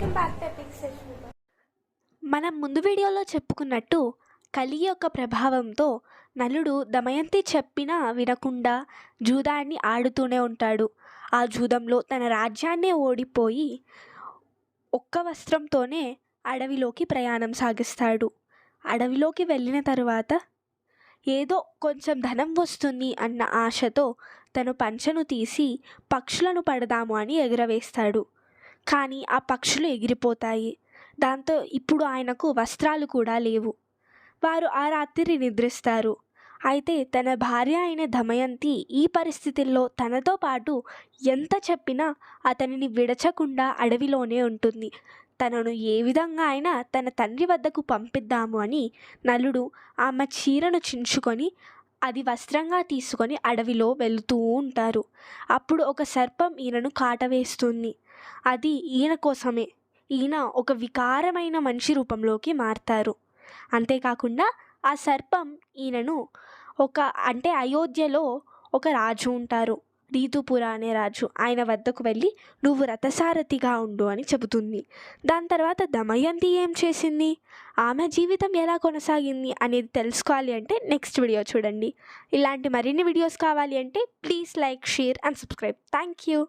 Welcome back to epic session మనం ముందు వీడియోలో చెప్పుకున్నట్టు కలి యొక్క ప్రభావంతో నలుడు దమయంతి చెప్పినా వినకుండా జూదాన్ని ఆడుతూనే ఉంటాడు. ఆ జూదంలో తన రాజ్యాన్నే ఓడిపోయి ఒక్క వస్త్రంతోనే అడవిలోకి ప్రయాణం సాగిస్తాడు. అడవిలోకి వెళ్ళిన తరువాత ఏదో కొంచెం ధనం వస్తుంది అన్న ఆశతో తను పంచను తీసి పక్షులను పడదాము అని ఎగురవేస్తాడు. కానీ ఆ పక్షులు ఎగిరిపోతాయి. దాంతో ఇప్పుడు ఆయనకు వస్త్రాలు కూడా లేవు. వారు ఆ రాత్రి నిద్రిస్తారు. అయితే తన భార్య అయిన దమయంతి ఈ పరిస్థితుల్లో తనతో పాటు ఎంత చెప్పినా అతనిని విడచకుండా అడవిలోనే ఉంటుంది. తనను ఏ విధంగా అయినా తన తండ్రి వద్దకు పంపిద్దాము అని నలుడు ఆమె చీరను చించుకొని అది వస్త్రంగా తీసుకొని అడవిలో వెళుతూ ఉంటారు. అప్పుడు ఒక సర్పం ఈయనను కాటవేస్తుంది అది ఈయన కోసమే. ఈయన ఒక వికారమైన మనిషి రూపంలోకి మారతారు. అంతేకాకుండా ఆ సర్పం ఈయనను ఒక అంటే అయోధ్యలో ఒక రాజు ఉంటారు. రీతుపుర అనే రాజు ఆయన వద్దకు వెళ్ళి నువ్వు రథసారథిగా ఉండు అని చెబుతుంది. దాని తర్వాత దమయంతి ఏం చేసింది? ఆమె జీవితం ఎలా కొనసాగింది అనేది తెలుసుకోవాలి అంటే నెక్స్ట్ వీడియో చూడండి. ఇలాంటి మరిన్ని వీడియోస్ కావాలి అంటే please like share and subscribe. Thank you.